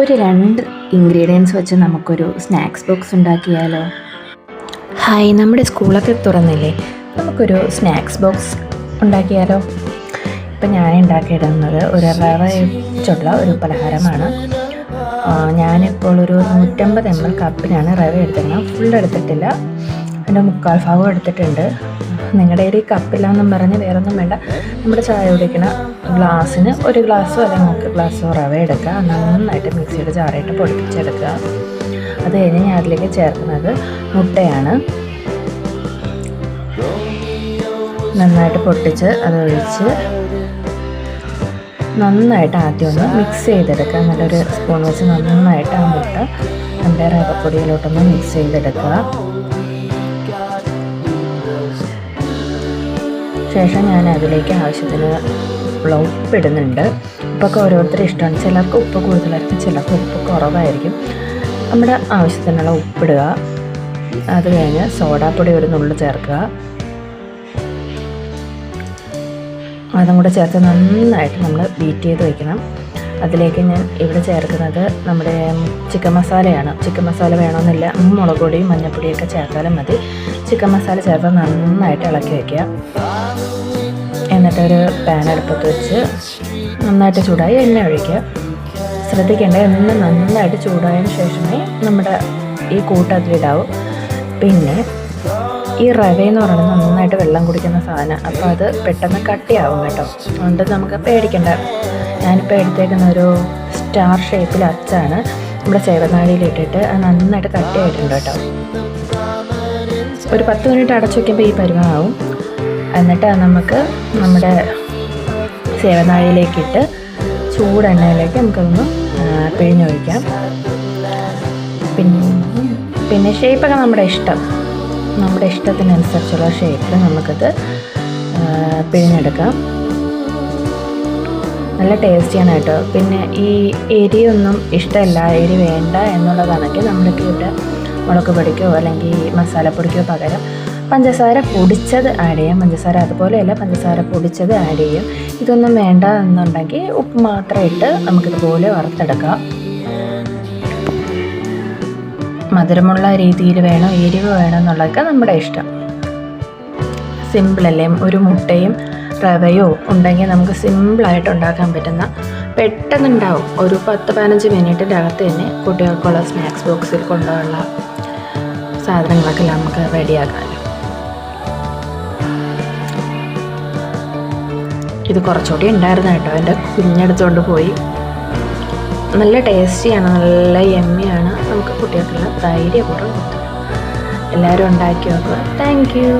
ഒരു രണ്ട് ഇൻഗ്രീഡിയൻസ് വെച്ച് നമുക്കൊരു സ്നാക്സ് ബോക്സ് ഉണ്ടാക്കിയാലോ? ഹായ് നമ്മുടെ സ്കൂളൊക്കെ തുറന്നില്ലേ? നമുക്കൊരു സ്നാക്സ് ബോക്സ് ഉണ്ടാക്കിയാലോ? ഇപ്പം ഞാൻ ഉണ്ടാക്കിയിടുന്നത് ഒരു റവ വെച്ചുള്ള ഒരു പലഹാരമാണ്. ഞാനിപ്പോൾ ഒരു നൂറ്റമ്പത് എം എൽ കപ്പിനാണ് റവ എടുത്തിരുന്നത് ഫുൾ എടുത്തിട്ടില്ല. അതിന്റെ മുക്കാൽ ഭാഗം എടുത്തിട്ടുണ്ട്. നിങ്ങളുടെ ഒരു കപ്പില്ലാന്നും പറഞ്ഞ് വേറെ ഒന്നും വേണ്ട. നമ്മുടെ ചായ കുടിക്കുന്ന ഗ്ലാസ്സിന് ഒരു ഗ്ലാസ്സോ അല്ലെങ്കിൽ നമുക്ക് ഗ്ലാസ്സോ റവ എടുക്കുക. നന്നായിട്ട് മിക്സിയുടെ ചാറായിട്ട് പൊടിപ്പിച്ചെടുക്കുക. അത് കഴിഞ്ഞ് ഞാൻ അതിലേക്ക് ചേർക്കുന്നത് മുട്ടയാണ്. നന്നായിട്ട് പൊട്ടിച്ച് അത് ഒഴിച്ച് നന്നായിട്ട് ആദ്യം ഒന്ന് മിക്സ് ചെയ്തെടുക്കുക. നല്ലൊരു സ്പൂൺ വെച്ച് നന്നായിട്ട് ആ മുട്ട നമ്മുടെ റവപ്പൊടിയിലോട്ടൊന്ന് മിക്സ് ചെയ്തെടുക്കുക. ശേഷം ഞാൻ അതിലേക്ക് ആവശ്യത്തിന് ഉള്ള ഇടുന്നുണ്ട് ഉപ്പൊക്കെ ഓരോരുത്തരും ഇഷ്ടമാണ്. ചിലർക്ക് ഉപ്പ് കൂടുതലായിരിക്കും ചിലർക്ക് ഉപ്പ് കുറവായിരിക്കും. നമ്മുടെ ആവശ്യത്തിനുള്ള ഉപ്പിടുക. അത് കഴിഞ്ഞ് സോഡാപ്പൊടി ഒരു നുള്ളു ചേർക്കുക. അതും കൂടെ ചേർത്ത് നന്നായിട്ട് നമ്മൾ ബീറ്റ് ചെയ്ത് വയ്ക്കണം അതിലേക്ക് ഞാൻ ഇവിടെ ചേർക്കുന്നത് നമ്മുടെ ചിക്കൻ മസാലയാണ്. ചിക്കൻ മസാല വേണമെന്നില്ല. മുളക് പൊടിയും മഞ്ഞൾപ്പൊടിയൊക്കെ ചേർത്താലും മതി. ചിക്കൻ മസാല ചേർത്ത് നന്നായിട്ട് ഇളക്കി വയ്ക്കുക എന്നിട്ടൊരു പാൻ അടുപ്പത്ത് വെച്ച് നന്നായിട്ട് ചൂടായി എണ്ണ ഒഴിക്കുക. ശ്രദ്ധിക്കേണ്ട എണ്ണ നന്നായിട്ട് ചൂടായതിന് ശേഷമേ നമ്മുടെ ഈ കൂട്ട് പിന്നെ ഈ റവ എന്ന് പറയുന്നത് നന്നായിട്ട് വെള്ളം കുടിക്കുന്ന സാധനം. അപ്പോൾ അത് പെട്ടെന്ന് കട്ടിയാവും കേട്ടോ. അതുകൊണ്ട് നമുക്ക് പേടിക്കണ്ട. ഞാനിപ്പോൾ എടുത്തേക്കുന്ന ഒരു സ്റ്റാർ ഷേപ്പിൽ അച്ചാണ്. നമ്മുടെ സേവനാഴിയിലിട്ടിട്ട് അത് നന്നായിട്ട് കട്ടിയായിട്ടുണ്ട് കേട്ടോ. ഒരു പത്ത് മിനിറ്റ് അടച്ചു വയ്ക്കുമ്പോൾ ഈ പരുവമാവും എന്നിട്ട് നമുക്ക് നമ്മുടെ സേവനാഴിയിലേക്കിട്ട് ചൂടെണ്ണയിലേക്ക് നമുക്കതൊന്ന് ആ, പിഴിഞ്ഞൊഴിക്കാം. പിന്നെ പിന്നെ ഷേപ്പൊക്കെ നമ്മുടെ ഇഷ്ടം. നമ്മുടെ ഇഷ്ടത്തിനനുസരിച്ചുള്ള ഷേപ്പ് നമുക്കത് പിഴിഞ്ഞെടുക്കാം. നല്ല ടേസ്റ്റിയാണ് കേട്ടോ പിന്നെ ഈ എരിയൊന്നും ഇഷ്ടമല്ല എരി വേണ്ട എന്നുള്ളതാണെങ്കിൽ നമ്മൾക്ക് ഇവിടെ മുളക് പൊടിക്കോ അല്ലെങ്കിൽ മസാലപ്പൊടിക്കോ പകരം പഞ്ചസാര പൊടിച്ചത് ആഡ് ചെയ്യാം. പഞ്ചസാര അതുപോലെയല്ല പഞ്ചസാര പൊടിച്ചത് ആഡ് ചെയ്യും. ഇതൊന്നും വേണ്ട എന്നുണ്ടെങ്കിൽ ഉപ്പ് മാത്രം ഇട്ട് നമുക്കിതുപോലെ വറുത്തെടുക്കാം. മധുരമുള്ള രീതിയിൽ വേണോ എരിവ് വേണോ എന്നുള്ളതൊക്കെ നമ്മുടെ ഇഷ്ടം. സിമ്പിളല്ലേ ഒരു മുട്ടയും റവയോ ഉണ്ടെങ്കിൽ നമുക്ക് സിമ്പിളായിട്ട് ഉണ്ടാക്കാൻ പറ്റുന്ന പെട്ടെന്നുണ്ടാവും. ഒരു പത്ത് പതിനഞ്ച് മിനിറ്റിന്റെ അകത്ത് തന്നെ കുട്ടികൾക്കുള്ള സ്നാക്സ് ബോക്സിൽ കൊണ്ടുള്ള സാധനങ്ങളൊക്കെ നമുക്ക് റെഡിയാക്കാമല്ലോ. ഇത് കുറച്ചുകൂടി ഉണ്ടായിരുന്നു കേട്ടോ. എന്റെ കുഞ്ഞെടുത്തുകൊണ്ട് പോയി. നല്ല ടേസ്റ്റിയാണ് നല്ല എമ്മിയാണ് നമുക്ക് കുട്ടികൾക്കുള്ള ധൈര്യപൂർവം കൊടുത്തു എല്ലാവരും ഉണ്ടാക്കി നോക്കുക. Thank you